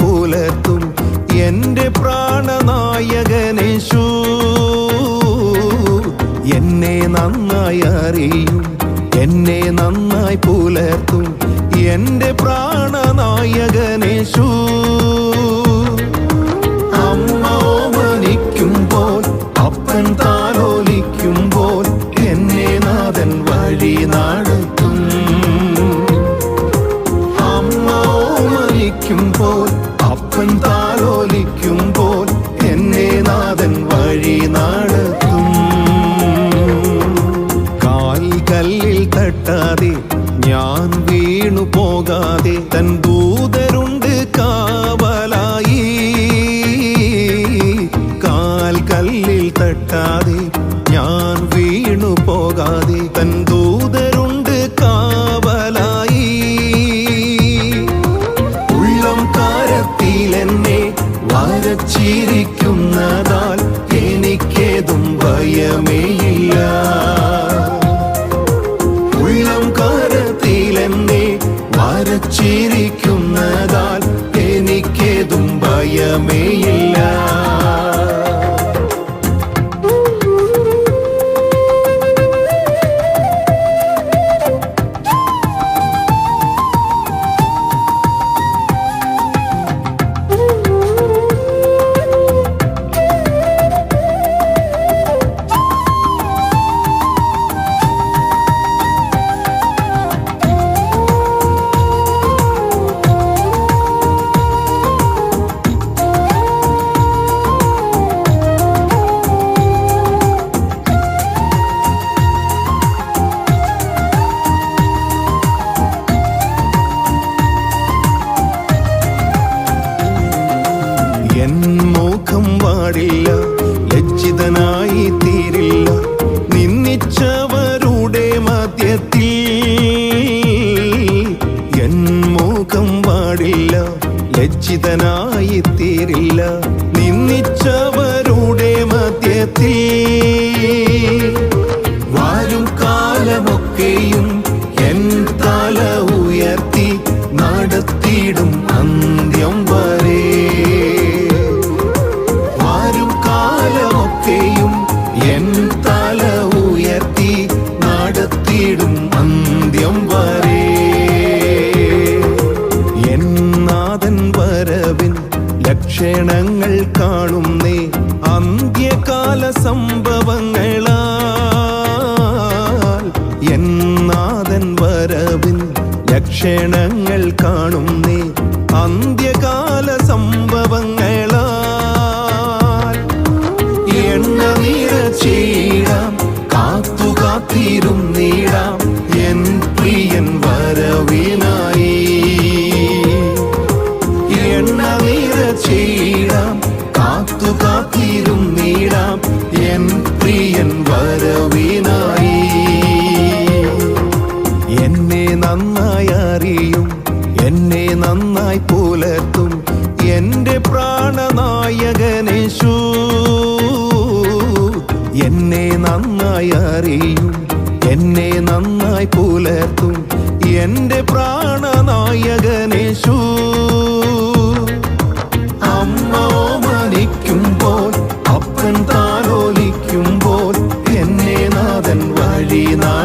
പുലർത്തും എന്റെ പ്രാണനായകനേശു. എന്നെ നന്നായി അറിയും എന്നെ നന്നായി പുലർത്തും എന്റെ പ്രാണനായകനേശു. അപ്പൻ താലോലിക്കുമ്പോൾ എന്നെ നാഥൻ വഴി നടത്തും. കാൽ കല്ലിൽ തട്ടാതെ ഞാൻ വീണു പോകാതെ തൻ ദൂതരുണ്ട് കാവലായി. കാൽ കല്ലിൽ തട്ടാതെ ഞാൻ വരച്ചിരിക്കുന്നതാൽ മുഖം വാടില്ല ലജ്ജിതനായി തീരില്ല. നിന്നിച്ചവരുടെ മധ്യത്തിൽ എൻ മോഹം വാടില്ല ലജ്ജിതനായി തീരില്ല. നിന്നിച്ചവരുടെ മധ്യത്തിൽ വരും കാലമൊക്കെയും അന്ത്യം വരെ. എന്നാഥൻ വരവിൻ ലക്ഷണങ്ങൾ കാണുന്നേ അന്ത്യകാല സംഭവങ്ങളാൽ. എന്നാഥൻ വരവിൻ ലക്ഷണങ്ങൾ കാണുന്നേ അന്ത്യകാല സംഭവങ്ങളാൽ എന്നെ നന്നായി അറിയും എന്നെ നന്നായി പുലർത്തും എന്റെ പ്രാണനായകനേശു. എന്നെ നന്നായി അറിയും എന്നെ നന്നായി പുലർത്തും എന്റെ പ്രാണനായകനേശു. അമ്മ ഓമനിക്കുമ്പോൾ അപ്പൻ താലോലിക്കുമ്പോൾ എന്നെ നാഥൻ വഴി നാ